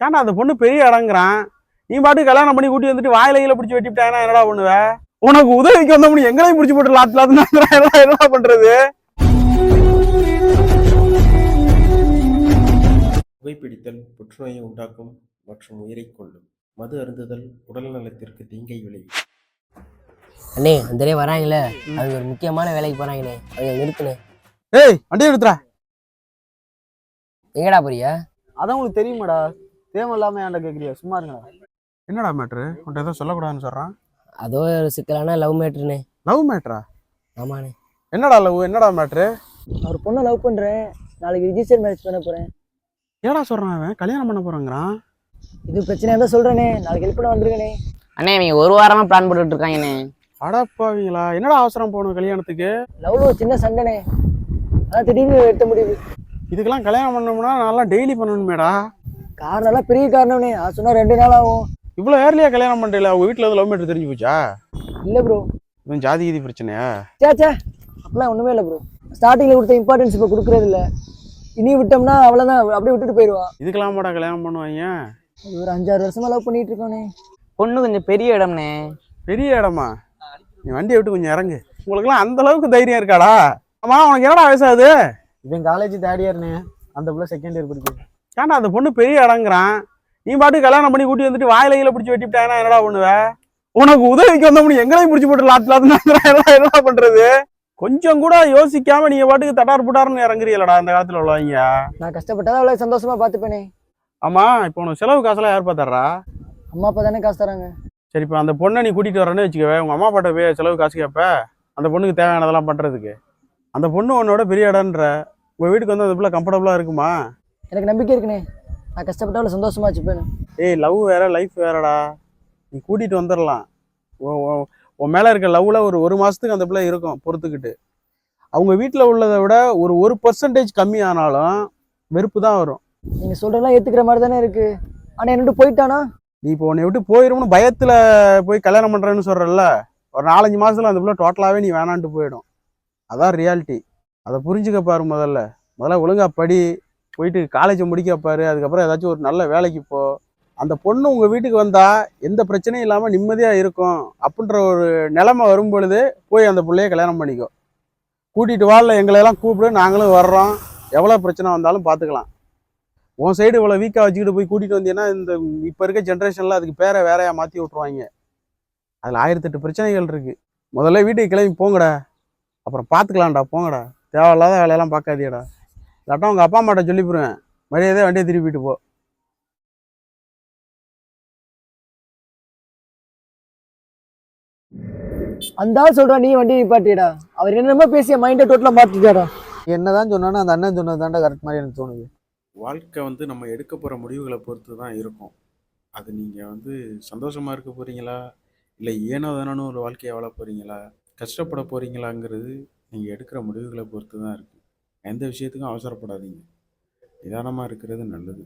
ஏன்டா அந்த பொண்ணு பெரிய இடங்கிறான்? நீ பாட்டு கல்யாணம் பண்ணி கூட்டி வந்துட்டு வாயில கீழ பிடிச்சி வெட்டிவிட்டாங்கன்னா என்னடா பண்ணுவ? உனக்கு உதவிக்கு வந்த முடியும் எங்களையும் பிடிச்சி போட்டு லாத்து லாத்துனா என்னடா பண்றது? புகைப்பிடித்தல் புற்றுநோயை உண்டாக்கும் மற்றும் உயிரைக் கொல்லும். மது அருந்துதல் உடல் நலத்திற்கு தீங்கை விளைவிக்கும் அண்ணே அந்த வராங்களே. அவங்க ஒரு முக்கியமான வேலைக்கு போறாங்கண்ணே அவங்க நிறுத்துனே. ஏய் வண்டி எடுத்துறா எங்கடா போறியா? அதான் உங்களுக்கு தெரியுமாடா. தேவையில்லாம ஏன்டா கேட்குறியா சும்மா இருங்கடா. என்னடா மேட்ரு உன்ட்ட ஏதோ சொல்லக்கூடாதுன்னு சொல்றான். அதோ ஒரு சிக்கலான லவ் மேட்ருண்ணே லவ் மேட்ரா ஆமாண்ணே. என்னடா லவ் என்னடா மேட்ரு ஒரு பொண்ணை லவ் பண்றேன். நாளைக்கு ரிஜிஸ்டர் மேரேஜ் பண்ண போறேன். ஏடா சொல்றான் அவன் கல்யாணம் பண்ண போறாங்கிறான். இது பிரச்சனையா தான் சொல்றேனே. நாளைக்கு ஹெல்ப் பண்ண வந்திருக்கேனே. அண்ணே இவங்க ஒரு வாரமா பிளான் போட்டுட்டு இருக்காங்கண்ணே. அடப்பாவீங்களா என்னடா அவசரம் போகணும் கல்யாணத்துக்கு? லவ்ல ஒரு சின்ன சண்டைனே அதான் திடீர்னு எடுத்த முடிவு. இதுக்கெல்லாம் கல்யாணம் பண்ணோம்னா நல்லா டெய்லி பண்ணணுமேடா. காரணம்லாம் பெரிய காரணம்னே. அது சொன்னா ரெண்டு நாள் ஆகும். இவ்வளோ ஏர்லியா கல்யாணம் பண்றீல அவங்க வீட்டில் வந்து லவ் மேட்ரு தெரிஞ்சு போச்சா? இல்ல ப்ரோ இதுவும் ஜாதி கீதி பிரச்சனையா? சே சே அப்படிலாம் ஒண்ணுமே இல்லை ப்ரோ ஸ்டார்டிங்ல கொடுத்த இம்பார்ட்டன்ஸ் இப்போ கொடுக்கறது இல்ல. இனி விட்டோம்னா அவ்வளவுதான். அப்படியே விட்டுட்டு போயிடுவா. இதுக்கெல்லாம் மாடா கல்யாணம் பண்ணுவாங்க. ஒரு அஞ்சாறு வருஷமா லவ் பண்ணிட்டு இருக்கோனே. பொண்ணு கொஞ்சம் பெரிய இடம்ண்ணே பெரிய இடமா? நீ வண்டியை விட்டு கொஞ்சம் இறங்கு. உங்களுக்குலாம் அந்த அளவுக்கு தைரியம் இருக்காடா? ஆமா உனக்கு என்னடா வயசாகுது? இவன் காலேஜ் தேர்ட் இயர்னே அந்த பிள்ளை செகண்ட் இயர் படிக்குது ஏன்டா அந்த பொண்ணு பெரிய இடங்கிறான்? நீ பாட்டு கல்யாணம் பண்ணி கூட்டி வந்துட்டு வாயில கீழ பிடிச்சி வெட்டிவிட்டாங்கன்னா என்னடா பண்ணுவ? உனக்கு உதவிக்கு வந்த முடியும் எங்களையும் பிடிச்சி போட்டு லாத்து லாத்துனா என்னடா பண்றது? கொஞ்சம் கூட யோசிக்காம நீங்க பாட்டுக்கு தட்டார் புட்டார்னு இறங்குறீங்களடா இந்த காலத்துல உள்ளவங்க. நான் கஷ்டப்பட்டாதான் அவ்வளவு சந்தோஷமா பார்த்துப்பேனே. ஆமா இப்போ உனக்கு செலவு காசெல்லாம் யார் பார்த்தாரா அம்மா அப்பா தானே காசு தராங்க. சரி இப்போ அந்த பொண்ணை நீ கூட்டிட்டு வரேன்னு வச்சுக்கவே உங்க அம்மா அப்பாட்ட போய் செலவு காசு கேட்ப அந்த பொண்ணுக்கு தேவையானதெல்லாம் பண்றதுக்கு. அந்த பொண்ணு உன்னோட பெரிய இடம்ன்ற. உங்க வீட்டுக்கு வந்து அந்த பிள்ளை கம்ஃபர்டபுளா இருக்குமா? எனக்கு நம்பிக்கை இருக்குண்ணே. நான் கஷ்டப்பட்டா அவ்வளவு சந்தோஷமா வச்சுப்பேன் ஏய் லவ் வேற லைஃப் வேறடா. நீ கூட்டிட்டு வந்துடலாம் உன் மேல இருக்க லவ்ல ஒரு ஒரு மாசத்துக்கு அந்த பிள்ளை இருக்கும் பொறுத்துக்கிட்டு. அவங்க வீட்டில் உள்ளதை விட ஒரு ஒரு பர்சன்டேஜ் கம்மி ஆனாலும் வெறுப்பு தான் வரும். நீங்க சொல்றதெல்லாம் ஏத்துக்கிற மாதிரி தானே இருக்கு. ஆனா என்னட்டு போயிட்டானா? நீ இப்போ உன்னை விட்டு போயிரும்னு பயத்துல போய் கல்யாணம் பண்றேன்னு சொல்றல்ல ஒரு நாலஞ்சு மாசத்துல அந்த பிள்ளை டோட்டலாவே நீ வேணான்ட்டு போயிடும். அதான் ரியாலிட்டி அதை புரிஞ்சுக்க பாரு முதல்ல. முதல்ல ஒழுங்கா படி. போயிட்டு காலேஜ் முடிக்க பாரு அதுக்கப்புறம் ஏதாச்சும் ஒரு நல்ல வேலைக்கு போ. அந்த பொண்ணு உங்கள் வீட்டுக்கு வந்தால் எந்த பிரச்சனையும் இல்லாமல் நிம்மதியாக இருக்கும் அப்படின்ற ஒரு நிலமை வரும் பொழுது போய் அந்த பிள்ளைய கல்யாணம் பண்ணிக்கோ. கூட்டிகிட்டு வாழல எங்களை எல்லாம் கூப்பிடு நாங்களும் வர்றோம். எவ்வளோ பிரச்சனை வந்தாலும் பார்த்துக்கலாம் உன் சைடு இவ்வளோ வீக்காக வச்சுக்கிட்டு போய் கூட்டிகிட்டு வந்தீங்கன்னா இந்த இப்போ இருக்க ஜென்ரேஷனில் அதுக்கு பேரை வேறையாக மாற்றி விட்ருவாங்க அதில் ஆயிரத்தெட்டு பிரச்சனைகள் இருக்குது முதல்ல வீட்டுக்கு கிளம்பி போங்கடா. அப்புறம் பார்த்துக்கலாம்டா போங்கடா. தேவையில்லாத வேலையெல்லாம் பார்க்காதீடா இல்லாட்டா உங்கள் அப்பா அம்மாட்ட சொல்லிவிடுவேன் மரியாதையாக வண்டியை திருப்பிட்டு போ. அந்த சொல்றா நீ வண்டி நிப்பாட்டிடா அவர் என்னமோ பேசிய மைண்டை டோட்டலா மாத்திட்டாரா என்னதான் சொன்னாலும் அந்த அண்ணன் சொன்னது தான்டா கரெக்ட் மாதிரி எனக்கு தோணுது. வாழ்க்கை வந்து நம்ம எடுக்க போகிற முடிவுகளை பொறுத்து தான் இருக்கும். அது நீங்கள் வந்து சந்தோஷமாக இருக்க போகிறீங்களா இல்லை ஏனோ தானோன்னு ஒரு வாழ்க்கையை வாழ போகிறீங்களா கஷ்டப்பட போகிறீங்களாங்கிறது நீங்கள் எடுக்கிற முடிவுகளை பொறுத்து தான் இருக்குது எந்த விஷயத்துக்கும் அவசரப்படாதீங்க. நிதானமாக இருக்கிறது நல்லது.